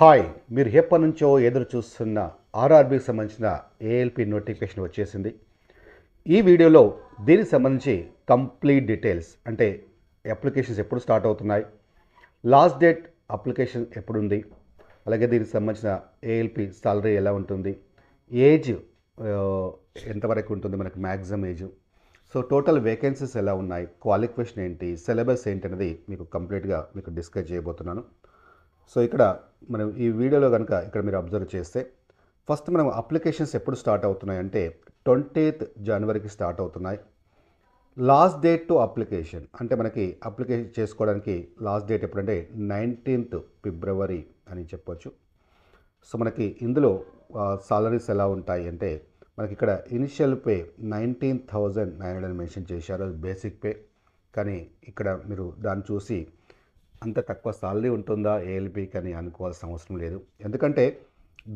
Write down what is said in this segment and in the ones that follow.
Hi మీరు ఎప్పటి నుంచో ఎదురు చూస్తున్న ఆర్ఆర్బీకి సంబంధించిన ఏఎల్పి నోటిఫికేషన్ వచ్చేసింది. ఈ వీడియోలో దీనికి సంబంధించి కంప్లీట్ డీటెయిల్స్ అంటే అప్లికేషన్స్ ఎప్పుడు స్టార్ట్ అవుతున్నాయి లాస్ట్ డేట్ అప్లికేషన్ ఎప్పుడు ఉంది అలాగే దీనికి సంబంధించిన ఏఎల్పి సాలరీ ఎలా ఉంటుంది ఏజ్ uh, ఎంతవరకు ఉంటుంది మనకు maximum age so total vacancies ఎలా ఉన్నాయి క్వాలిఫికేషన్ ఏంటి సిలబస్ ఏంటి అనేది మీకు కంప్లీట్గా మీకు డిస్కస్ చేయబోతున్నాను. సో ఇక్కడ మనం ఈ వీడియోలో కనుక ఇక్కడ మీరు అబ్జర్వ్ చేస్తే ఫస్ట్ మనం అప్లికేషన్స్ ఎప్పుడు స్టార్ట్ అవుతున్నాయి అంటే ట్వంటీత్ జనవరికి స్టార్ట్ అవుతున్నాయి. లాస్ట్ డేట్ టు అప్లికేషన్ అంటే మనకి అప్లికేషన్ చేసుకోవడానికి లాస్ట్ డేట్ ఎప్పుడంటే నైన్టీన్త్ ఫిబ్రవరి అని చెప్పొచ్చు. సో మనకి ఇందులో సాలరీస్ ఎలా ఉంటాయి అంటే మనకి ఇక్కడ initial pay nineteen thousand nine hundred mention చేశారు అది బేసిక్ పే కానీ ఇక్కడ మీరు దాన్ని చూసి అంత తక్కువ సాలరీ ఉంటుందా ఏఎల్పికి అని అనుకోవాల్సిన అవసరం లేదు. ఎందుకంటే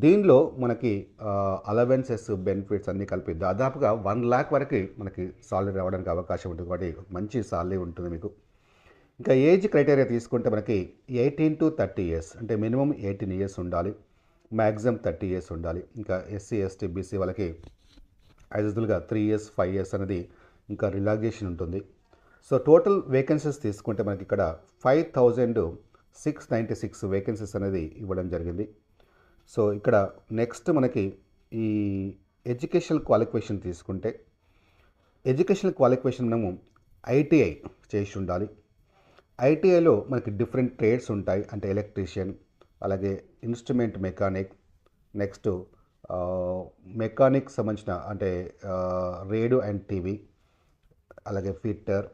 దీనిలో మనకి అలవెన్సెస్ బెనిఫిట్స్ అన్నీ కలిపి దాదాపుగా వన్ ల్యాక్ వరకు మనకి సాలరీ రావడానికి అవకాశం ఉంటుంది. కాబట్టి మంచి సాలరీ ఉంటుంది మీకు. ఇంకా ఏజ్ క్రైటీరియా తీసుకుంటే మనకి ఎయిటీన్ టు థర్టీ ఇయర్స్ అంటే మినిమం ఎయిటీన్ ఇయర్స్ ఉండాలి. మ్యాక్సిమం థర్టీ ఇయర్స్ ఉండాలి. ఇంకా ఎస్సీ ఎస్టీ బీసీ వాళ్ళకి యాజ్యుజువల్గా త్రీ ఇయర్స్ ఫైవ్ ఇయర్స్ అనేది ఇంకా రిలాక్సేషన్ ఉంటుంది. సో టోటల్ వేకెన్సీస్ తీసుకుంటే మనకి ఇక్కడ five thousand six ninety six vacancies అనేది ఇవ్వడం జరిగింది. సో ఇక్కడ నెక్స్ట్ మనకి ఈ ఎడ్యుకేషనల్ క్వాలిఫికేషన్ తీసుకుంటే ఎడ్యుకేషనల్ క్వాలిఫికేషన్ మనము ఐటీఐ చేసి ఉండాలి. ఐటీఐలో మనకి డిఫరెంట్ ట్రేడ్స్ ఉంటాయి అంటే ఎలక్ట్రీషియన్ అలాగే ఇన్స్ట్రుమెంట్ మెకానిక్ నెక్స్ట్ మెకానిక్ సంబంధించిన అంటే రేడియో అండ్ టీవీ అలాగే ఫిట్టర్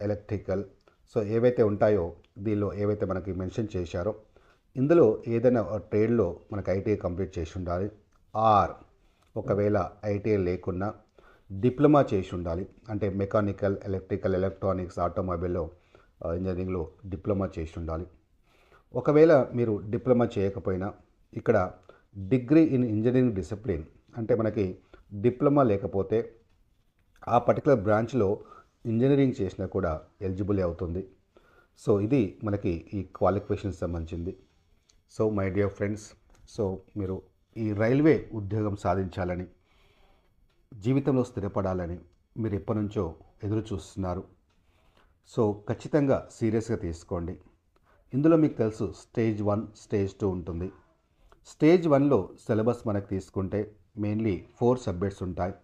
ఎలక్ట్రికల్ సో ఏవైతే ఉంటాయో దీనిలో ఏవైతే మనకి మెన్షన్ చేశారో ఇందులో ఏదైనా ట్రేడ్లో మనకి ఐటీఐ కంప్లీట్ చేసి ఉండాలి. ఆర్ ఒకవేళ ఐటీఐ లేకున్నా డిప్లొమా చేసి ఉండాలి. అంటే మెకానికల్ ఎలక్ట్రికల్ ఎలక్ట్రానిక్స్ ఆటోమొబైల్లో ఇంజనీరింగ్లో డిప్లొమా చేసి ఉండాలి. ఒకవేళ మీరు డిప్లొమా చేయకపోయినా ఇక్కడ డిగ్రీ ఇన్ ఇంజనీరింగ్ డిసిప్లిన్ అంటే మనకి డిప్లొమా లేకపోతే ఆ పర్టికులర్ బ్రాంచ్లో ఇంజనీరింగ్ చేసినా కూడా ఎలిజిబుల్ అవుతుంది. సో ఇది మనకి ఈ క్వాలిఫికేషన్స్ సంబంధించింది. So my dear friends so మీరు ఈ రైల్వే ఉద్యోగం సాధించాలని జీవితంలో స్థిరపడాలని మీరు ఎప్పటి నుంచో ఎదురు చూస్తున్నారు. సో ఖచ్చితంగా సీరియస్గా తీసుకోండి. ఇందులో మీకు తెలుసు స్టేజ్ వన్ స్టేజ్ టూ ఉంటుంది. స్టేజ్ వన్లో సిలబస్ మనకు తీసుకుంటే మెయిన్లీ ఫోర్ సబ్జెక్ట్స్ ఉంటాయి.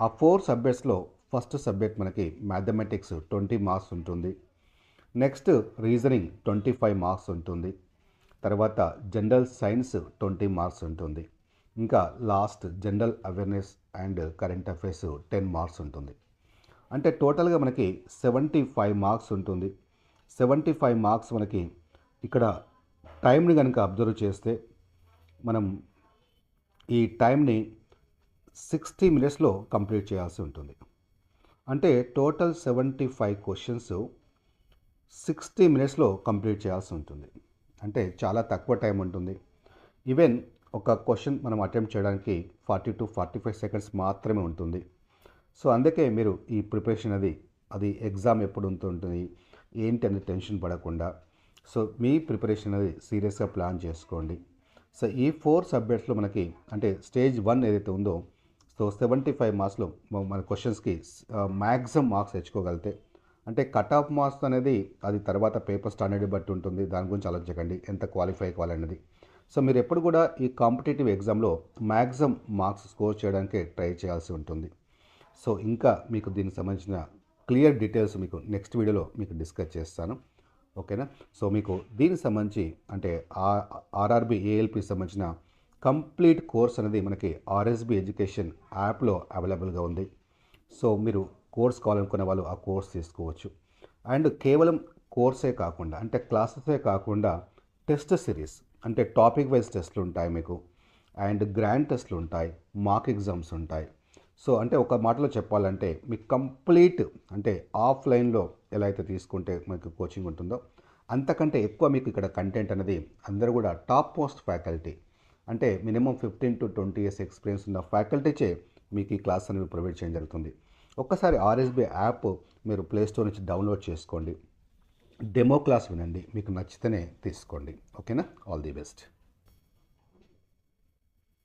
ఆ ఫోర్ సబ్జెక్ట్స్లో ఫస్ట్ సబ్జెక్ట్ మనకి మ్యాథమెటిక్స్ ట్వంటీ మార్క్స్ ఉంటుంది. Next reasoning twenty five marks ఉంటుంది. తర్వాత జనరల్ సైన్స్ ట్వంటీ మార్క్స్ ఉంటుంది. ఇంకా last general awareness and current affairs ten marks ఉంటుంది. అంటే టోటల్గా మనకి సెవెంటీ ఫైవ్ మార్క్స్ ఉంటుంది. సెవెంటీ ఫైవ్ మార్క్స్ మనకి ఇక్కడ టైంని కనుక అబ్జర్వ్ చేస్తే మనం ఈ టైంని సిక్స్టీ మినిట్స్లో కంప్లీట్ చేయాల్సి ఉంటుంది. అంటే total seventy five questions sixty మినిట్స్లో కంప్లీట్ చేయాల్సి ఉంటుంది. అంటే చాలా తక్కువ టైం ఉంటుంది. ఈవెన్ ఒక క్వశ్చన్ మనం అటెంప్ట్ చేయడానికి forty to forty five seconds మాత్రమే ఉంటుంది. సో అందుకే మీరు ఈ ప్రిపరేషన్ అది అది ఎగ్జామ్ ఎప్పుడు ఉంటుంది ఏంటి అని టెన్షన్ పడకుండా. సో మీ ప్రిపరేషన్ అది సీరియస్గా ప్లాన్ చేసుకోండి. సో ఈ ఫోర్ సబ్జెక్ట్స్లో మనకి అంటే స్టేజ్ వన్ ఏదైతే ఉందో సో సెవెంటీ ఫైవ్ మార్క్స్లో మన క్వశ్చన్స్కి మ్యాక్సిమం మార్క్స్ తెచ్చుకోగలితే అంటే కట్ ఆఫ్ మార్క్స్ అనేది అది తర్వాత పేపర్ స్టాండర్డ్ బట్టి ఉంటుంది. దాని గురించి ఆలోచించకండి. ఎంత క్వాలిఫై కావాలనేది సో మీరు ఎప్పుడు కూడా ఈ కాంపిటేటివ్ ఎగ్జామ్లో మ్యాక్సిమం మార్క్స్ స్కోర్ చేయడానికి ట్రై చేయాల్సి ఉంటుంది. సో ఇంకా మీకు దీనికి సంబంధించిన క్లియర్ డీటెయిల్స్ మీకు నెక్స్ట్ వీడియోలో మీకు డిస్కస్ చేస్తాను. ఓకేనా? సో మీకు దీనికి సంబంధించి అంటే ఆర్ఆర్బి ఏఎల్పి సంబంధించిన కంప్లీట్ కోర్స్ అనేది మనకి ఆర్ఎస్బి ఎడ్యుకేషన్ యాప్లో అవైలబుల్గా ఉంది. సో మీరు కోర్స్ కావాలనుకున్న వాళ్ళు ఆ కోర్స్ తీసుకోవచ్చు. అండ్ కేవలం కోర్సే కాకుండా అంటే క్లాసెసే కాకుండా టెస్ట్ సిరీస్ అంటే టాపిక్ వైజ్ టెస్ట్లు ఉంటాయి మీకు. అండ్ గ్రాండ్ టెస్ట్లు ఉంటాయి మార్క్ ఎగ్జామ్స్ ఉంటాయి. సో అంటే ఒక మాటలో చెప్పాలంటే మీకు కంప్లీట్ అంటే ఆఫ్లైన్లో ఎలా అయితే తీసుకుంటే మీకు కోచింగ్ ఉంటుందో అంతకంటే ఎక్కువ మీకు ఇక్కడ కంటెంట్ అనేది అందరూ కూడా టాప్ మోస్ట్ ఫ్యాకల్టీ అంటే minimum fifteen to twenty years experience ఉన్న ఫ్యాకల్టీచే మీకు ఈ క్లాస్ అనేది ప్రొవైడ్ చేయడం జరుగుతుంది. ఒక్కసారి ఆర్ఎస్బి యాప్ మీరు ప్లేస్టోర్ నుంచి డౌన్లోడ్ చేసుకోండి. డెమో క్లాస్ వినండి. మీకు నచ్చితేనే తీసుకోండి. ఓకేనా? All the best.